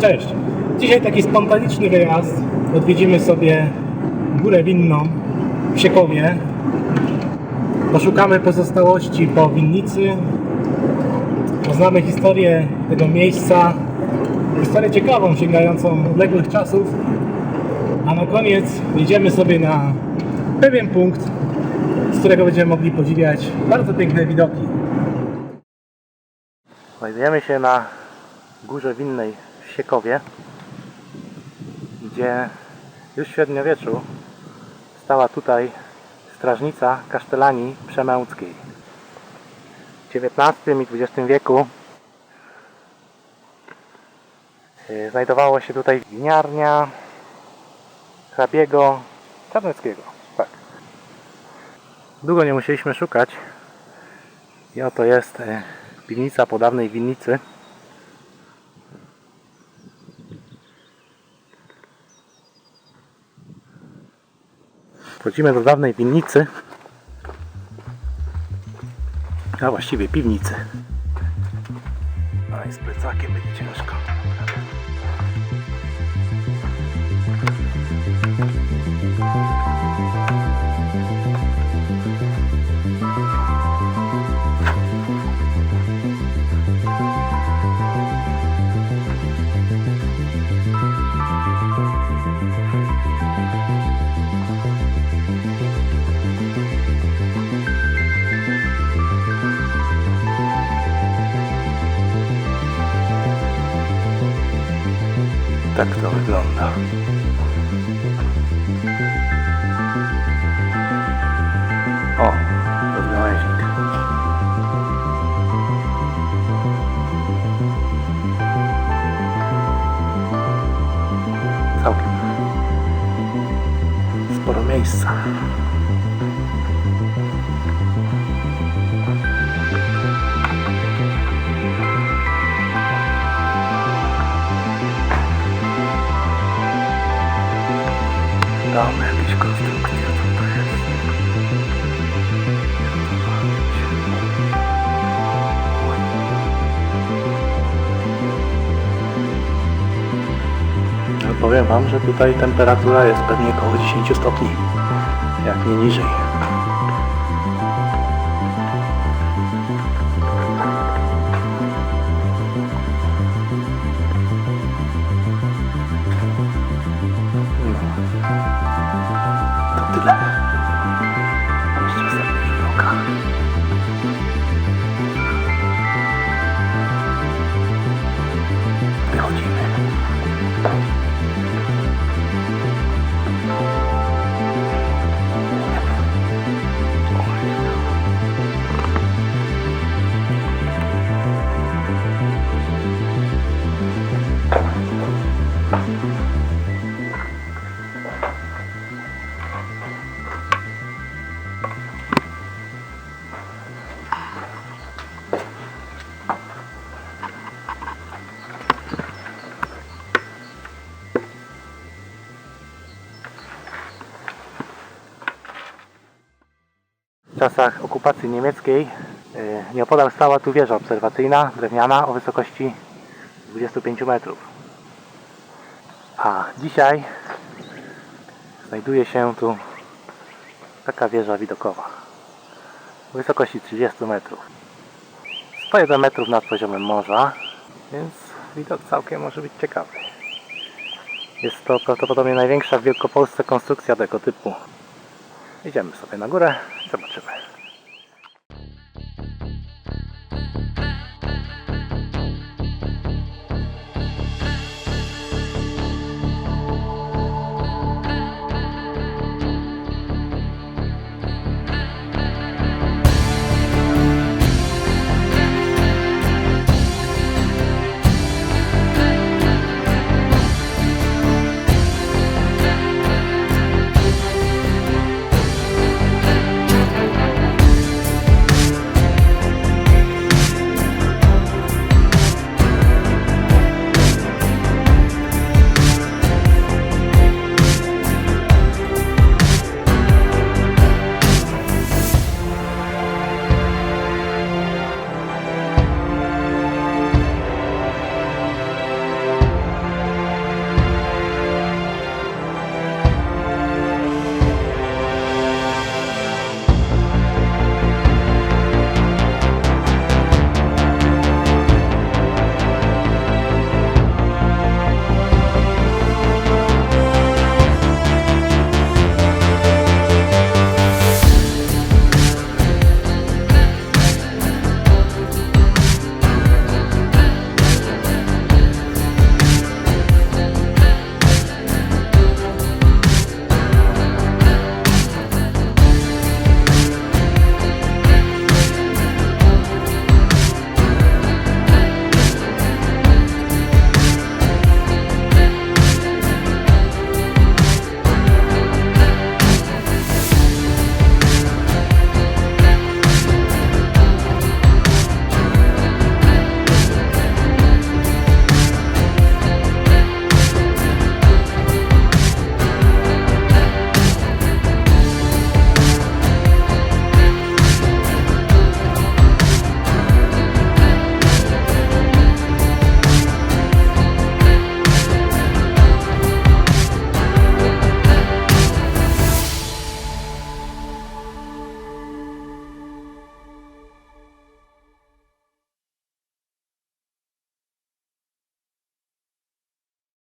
Cześć! Dzisiaj taki spontaniczny wyjazd. Odwiedzimy sobie Górę Winną w Siekowie. Poszukamy pozostałości po winnicy. Poznamy historię tego miejsca. Historię ciekawą, sięgającą odległych czasów. A na koniec jedziemy sobie na pewien punkt, z którego będziemy mogli podziwiać bardzo piękne widoki. Znajdujemy się na Górze Winnej Siekowie, gdzie już w średniowieczu stała tutaj strażnica kasztelanii przemęckiej. W XIX i XX wieku yy, znajdowało się tutaj winiarnia hrabiego Czarneckiego. Tak. Długo nie musieliśmy szukać i oto jest yy, piwnica po dawnej winnicy. Wchodzimy do dawnej winnicy, a właściwie piwnicy. I z plecakiem będzie ciężko. O, rozgałęźnik. Całkiem sporo miejsca. Tam jakieś konstrukcje, co to jest? No, powiem Wam, że tutaj temperatura jest pewnie około 10 stopni, jak nie niżej. Czasach okupacji niemieckiej y, nieopodal stała tu wieża obserwacyjna, drewniana o wysokości 25 metrów. A dzisiaj znajduje się tu taka wieża widokowa o wysokości 30 metrów. 101 metrów nad poziomem morza, więc widok całkiem może być ciekawy. Jest to prawdopodobnie największa w Wielkopolsce konstrukcja tego typu. Idziemy sobie na górę zobaczymy.